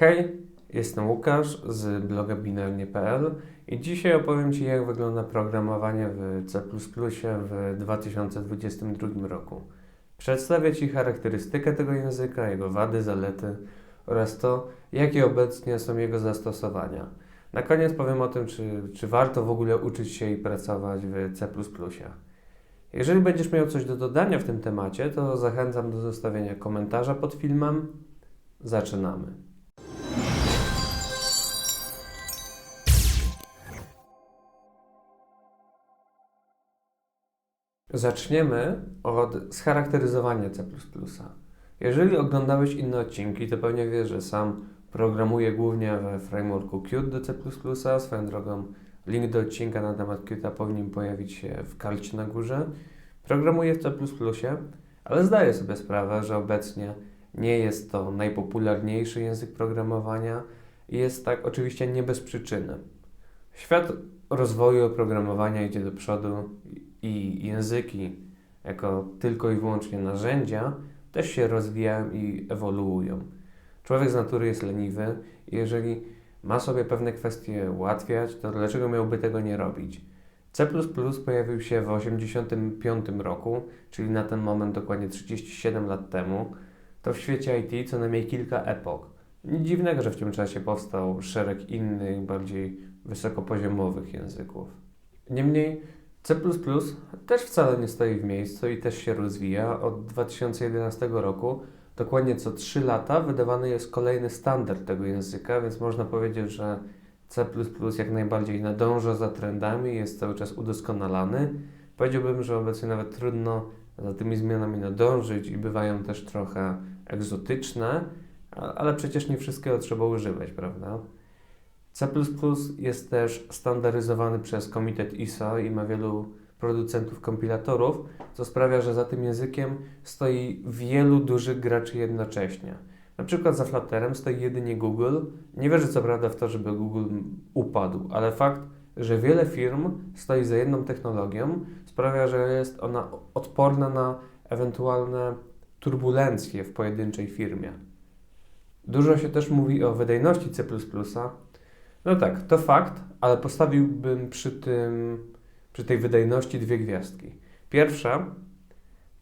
Hej, jestem Łukasz z bloga binarnie.pl i dzisiaj opowiem Ci, jak wygląda programowanie w C w 2022 roku. Przedstawię Ci charakterystykę tego języka, jego wady, zalety oraz to, jakie obecnie są jego zastosowania. Na koniec powiem o tym, czy, czy warto w ogóle uczyć się i pracować w C. Jeżeli będziesz miał coś do dodania w tym temacie, to zachęcam do zostawienia komentarza pod filmem. Zaczynamy. Zaczniemy od scharakteryzowania C. Jeżeli oglądałeś inne odcinki, to pewnie wiesz, że sam programuję głównie we frameworku Qt do C++. Swoją drogą link do odcinka na temat Qt powinien pojawić się w karcie na górze. Programuję w C++, ale zdaję sobie sprawę, że obecnie nie jest to najpopularniejszy język programowania i jest tak oczywiście nie bez przyczyny. Świat rozwoju oprogramowania idzie do przodu języki jako tylko i wyłącznie narzędzia też się rozwijają i ewoluują. Człowiek z natury jest leniwy i jeżeli ma sobie pewne kwestie ułatwiać, to dlaczego miałby tego nie robić? C pojawił się w 1985 roku, czyli na ten moment dokładnie 37 lat temu. To w świecie IT co najmniej kilka epok. Nic dziwnego, że w tym czasie powstał szereg innych, bardziej wysokopoziomowych języków. Niemniej C też wcale nie stoi w miejscu i też się rozwija. Od 2011 roku dokładnie co 3 lata wydawany jest kolejny standard tego języka, więc można powiedzieć, że C jak najbardziej nadąża za trendami, jest cały czas udoskonalany. Powiedziałbym, że obecnie nawet trudno za tymi zmianami nadążyć i bywają też trochę egzotyczne, ale przecież nie wszystkiego trzeba używać, prawda? C jest też standaryzowany przez komitet ISO i ma wielu producentów kompilatorów, co sprawia, że za tym językiem stoi wielu dużych graczy jednocześnie. Na przykład za Flutterem stoi jedynie Google. Nie wierzę co prawda w to, żeby Google upadł, ale fakt, że wiele firm stoi za jedną technologią, sprawia, że jest ona odporna na ewentualne turbulencje w pojedynczej firmie. Dużo się też mówi o wydajności C. No tak, to fakt, ale postawiłbym przy tym, przy tej wydajności dwie gwiazdki. Pierwsza,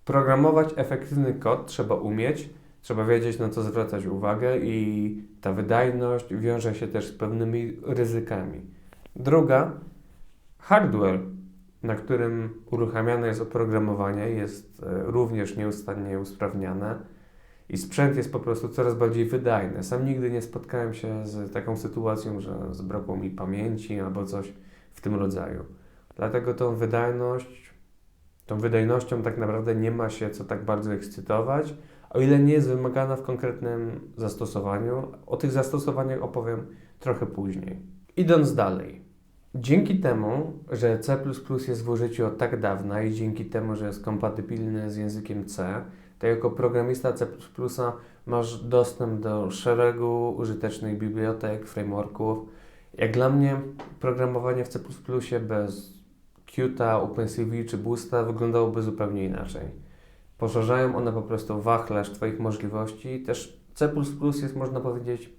programować efektywny kod trzeba umieć, trzeba wiedzieć na co zwracać uwagę i ta wydajność wiąże się też z pewnymi ryzykami. Druga, hardware, na którym uruchamiane jest oprogramowanie, jest e, również nieustannie usprawniane i sprzęt jest po prostu coraz bardziej wydajny. Sam nigdy nie spotkałem się z taką sytuacją, że zbrakło mi pamięci albo coś w tym rodzaju. Dlatego tą wydajność, tą wydajnością tak naprawdę nie ma się co tak bardzo ekscytować, o ile nie jest wymagana w konkretnym zastosowaniu. O tych zastosowaniach opowiem trochę później. Idąc dalej. Dzięki temu, że C jest w użyciu od tak dawna i dzięki temu, że jest kompatybilny z językiem C, to jako programista C masz dostęp do szeregu użytecznych bibliotek, frameworków. Jak dla mnie, programowanie w C bez Qt, OpenCV czy Boosta wyglądałoby zupełnie inaczej. Poszerzają one po prostu wachlarz Twoich możliwości. Też C jest, można powiedzieć,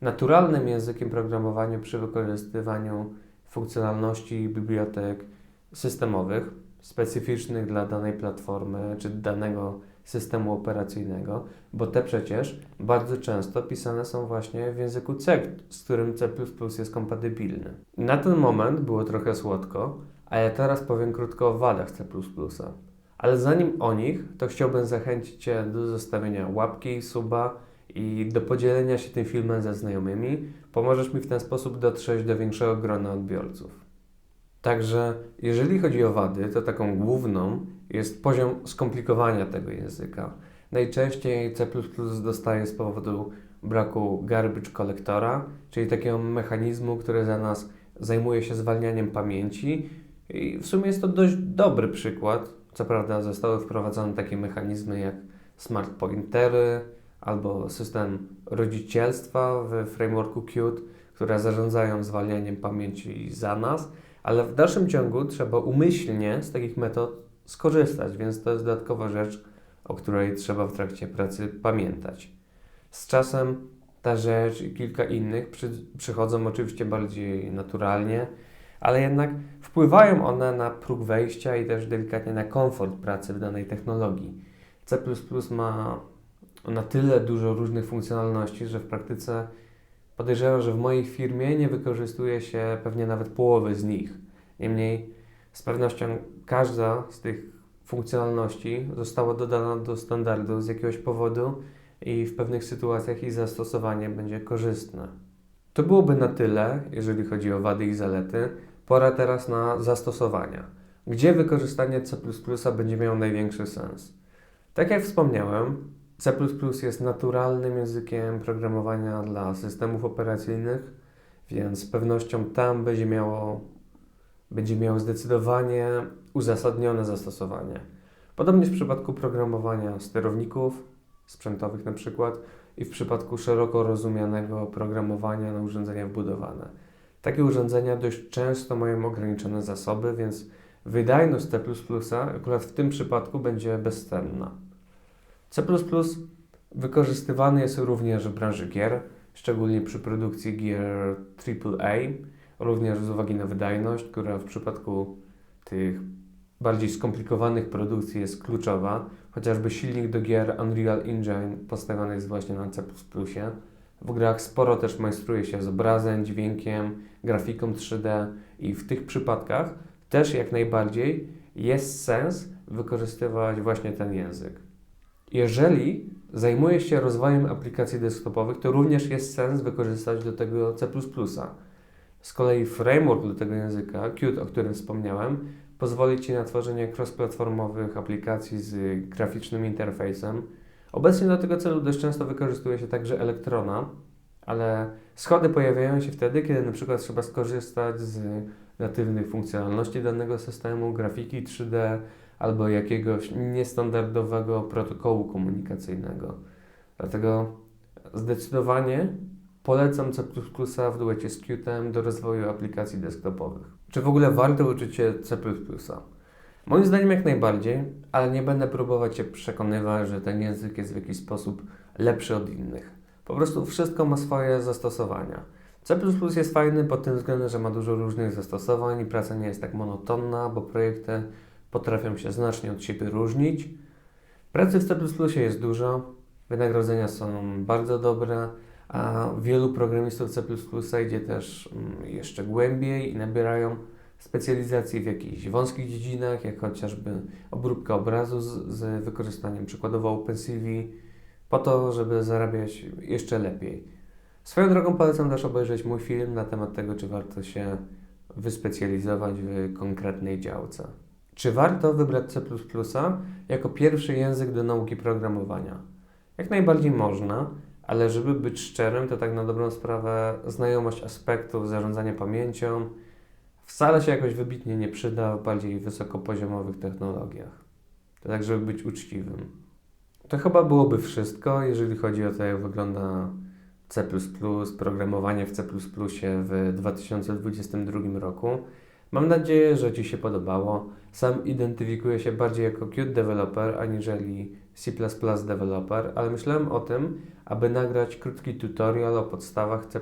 naturalnym językiem programowania przy wykorzystywaniu funkcjonalności bibliotek systemowych, specyficznych dla danej platformy czy danego systemu operacyjnego, bo te przecież bardzo często pisane są właśnie w języku C, z którym C jest kompatybilny. Na ten moment było trochę słodko, a ja teraz powiem krótko o wadach C. Ale zanim o nich, to chciałbym zachęcić Cię do zostawienia łapki, suba i do podzielenia się tym filmem ze znajomymi. Pomożesz mi w ten sposób dotrzeć do większego grona odbiorców. Także jeżeli chodzi o wady, to taką główną jest poziom skomplikowania tego języka. Najczęściej C dostaje z powodu braku garbage kolektora, czyli takiego mechanizmu, który za nas zajmuje się zwalnianiem pamięci. I w sumie jest to dość dobry przykład. Co prawda zostały wprowadzone takie mechanizmy jak smart pointery albo system rodzicielstwa w frameworku Qt, które zarządzają zwalnianiem pamięci za nas ale w dalszym ciągu trzeba umyślnie z takich metod skorzystać, więc to jest dodatkowa rzecz, o której trzeba w trakcie pracy pamiętać. Z czasem ta rzecz i kilka innych przy, przychodzą oczywiście bardziej naturalnie, ale jednak wpływają one na próg wejścia i też delikatnie na komfort pracy w danej technologii. C ma na tyle dużo różnych funkcjonalności, że w praktyce podejrzewam, że w mojej firmie nie wykorzystuje się pewnie nawet połowy z nich. Niemniej z pewnością każda z tych funkcjonalności została dodana do standardu z jakiegoś powodu i w pewnych sytuacjach ich zastosowanie będzie korzystne. To byłoby na tyle, jeżeli chodzi o wady i zalety. Pora teraz na zastosowania. Gdzie wykorzystanie C będzie miało największy sens? Tak jak wspomniałem, C jest naturalnym językiem programowania dla systemów operacyjnych, więc z pewnością tam będzie miało, będzie miało zdecydowanie uzasadnione zastosowanie. Podobnie w przypadku programowania sterowników sprzętowych na przykład i w przypadku szeroko rozumianego programowania na urządzenia wbudowane. Takie urządzenia dość często mają ograniczone zasoby, więc wydajność C akurat w tym przypadku będzie bezcenna. C wykorzystywany jest również w branży gier, szczególnie przy produkcji gier AAA, również z uwagi na wydajność, która w przypadku tych bardziej skomplikowanych produkcji jest kluczowa, chociażby silnik do gier Unreal Engine postawiony jest właśnie na C++. W grach sporo też majstruje się z obrazem, dźwiękiem, grafiką 3D i w tych przypadkach też jak najbardziej jest sens wykorzystywać właśnie ten język. Jeżeli zajmuje się rozwojem aplikacji desktopowych, to również jest sens wykorzystać do tego C++. Z kolei framework do tego języka, Qt, o którym wspomniałem, pozwoli Ci na tworzenie cross-platformowych aplikacji z graficznym interfejsem. Obecnie do tego celu dość często wykorzystuje się także Elektrona, ale schody pojawiają się wtedy, kiedy na przykład trzeba skorzystać z natywnych funkcjonalności danego systemu, grafiki 3D, albo jakiegoś niestandardowego protokołu komunikacyjnego. Dlatego zdecydowanie polecam C++ w duecie z Qtem do rozwoju aplikacji desktopowych. Czy w ogóle warto uczyć się C++? Moim zdaniem jak najbardziej, ale nie będę próbować się przekonywać, że ten język jest w jakiś sposób lepszy od innych. Po prostu wszystko ma swoje zastosowania. C++ jest fajny pod tym względem, że ma dużo różnych zastosowań i praca nie jest tak monotonna, bo projekty potrafią się znacznie od siebie różnić. Pracy w C jest dużo, wynagrodzenia są bardzo dobre, a wielu programistów C idzie też mm, jeszcze głębiej i nabierają specjalizacji w jakichś wąskich dziedzinach, jak chociażby obróbka obrazu z, z wykorzystaniem przykładowo OpenCV, po to, żeby zarabiać jeszcze lepiej. Swoją drogą polecam też obejrzeć mój film na temat tego, czy warto się wyspecjalizować w konkretnej działce. Czy warto wybrać C jako pierwszy język do nauki programowania? Jak najbardziej można, ale żeby być szczerym, to tak na dobrą sprawę znajomość aspektów zarządzania pamięcią wcale się jakoś wybitnie nie przyda w bardziej wysokopoziomowych technologiach. To tak, żeby być uczciwym. To chyba byłoby wszystko, jeżeli chodzi o to, jak wygląda C, programowanie w C w 2022 roku. Mam nadzieję, że Ci się podobało. Sam identyfikuję się bardziej jako Qt developer aniżeli C++ developer, ale myślałem o tym, aby nagrać krótki tutorial o podstawach C++,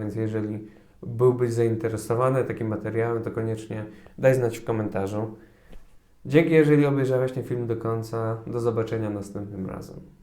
więc jeżeli byłbyś zainteresowany takim materiałem, to koniecznie daj znać w komentarzu. Dzięki, jeżeli obejrzałeś ten film do końca. Do zobaczenia następnym razem.